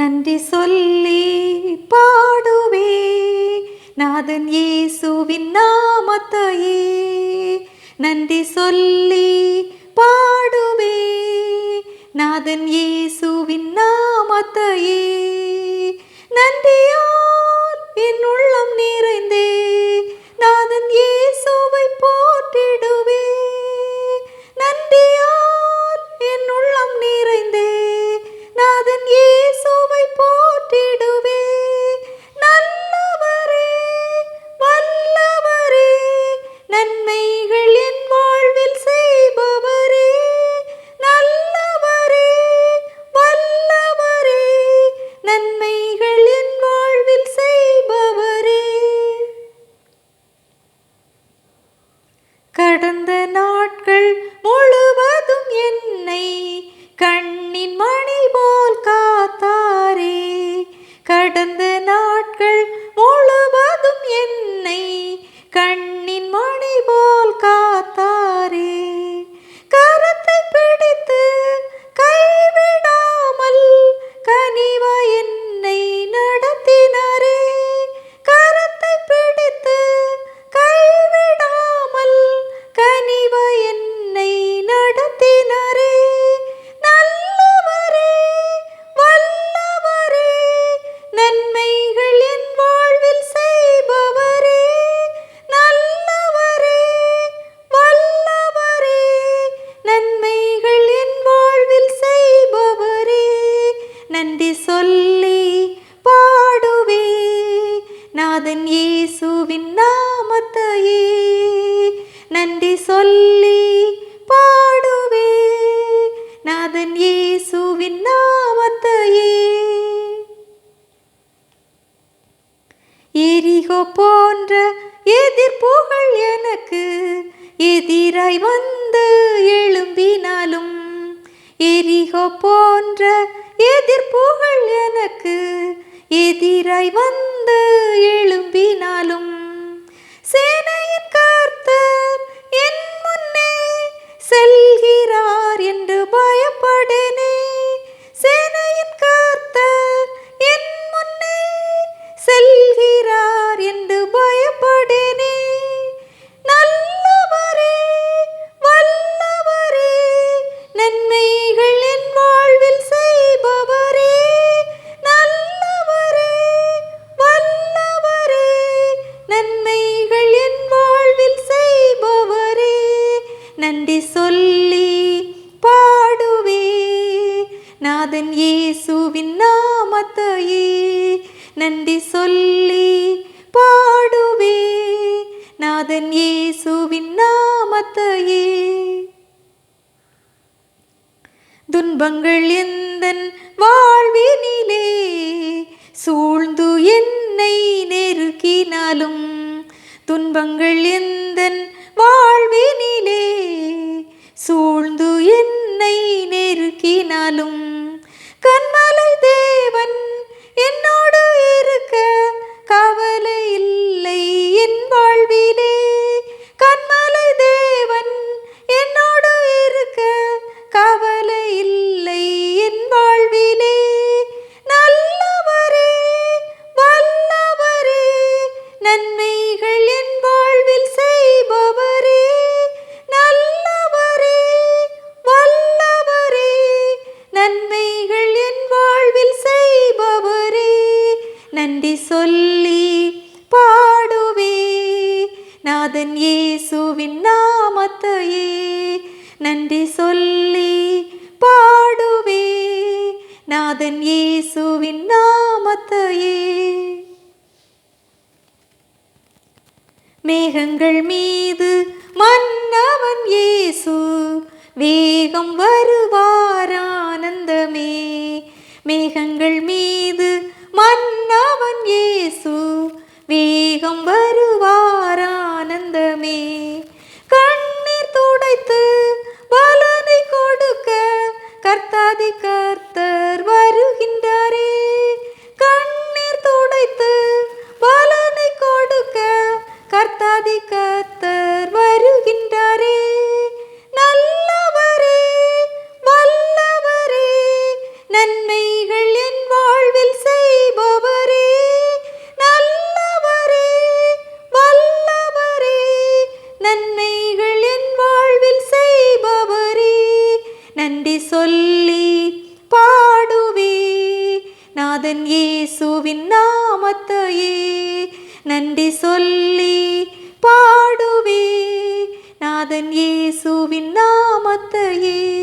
நன்றி சொல்லி பாடுவே. நாதன் இயேசுவின் நாமத்தையே நன்றி சொல்லி பாடுவே. நாதன் இயேசுவின் நாமத்தையே நன்றியால் என் உள்ளம் நீ நாட்கள் முழுவதும் என்னை கண் நன்றி சொல்லி பாடுவே. நாதன் இயேசுவின் நாமத்தையே. எரிகோ போன்ற எதிர்ப்புகள் எனக்கு எதிராய் வந்து எழும்பினாலும் எரிகோ போன்ற எதிர்ப்புகள் எனக்கு எதிராய் வந்து எழும்பினாலும் சேனையின் கர்த்தர் செல்கிறார் என்று பயப்படனே. நல்லவரே வல்லவரே நன்மைகள் என் வாழ்வில் செய்பவரே. நல்லவரே வல்லவரே நன்மைகள் என் வாழ்வில் செய்பவரே. நன்றி சொல்லி பாடுவே. நாதன் இயேசுவின் நாமத்தையே. நன்றி துன்பங்கள் எந்தன் வாழ்வினிலே? சூழ்ந்து என்னை நெருக்கினாலும் துன்பங்கள் எந்தன் வாழ்வினிலே? சூழ்ந்து என்னை நெருக்கினாலும் கண்மலை தேவன் என்னோடு இருக்க கவலை இல்லை என் வாழ்விலே. நன்றி சொல்லி பாடுவே. நாதன் இயேசுவின் நாமத்தையே நன்றி சொல்லி பாடுவே. நாதன் இயேசுவின் நாமத்தையே. மேகங்கள் மீது மன்னவன் இயேசு வேகம் வருவார்? நன்றி சொல்லி பாடுவே. நாதன் இயேசுவின் நாமத்தையே.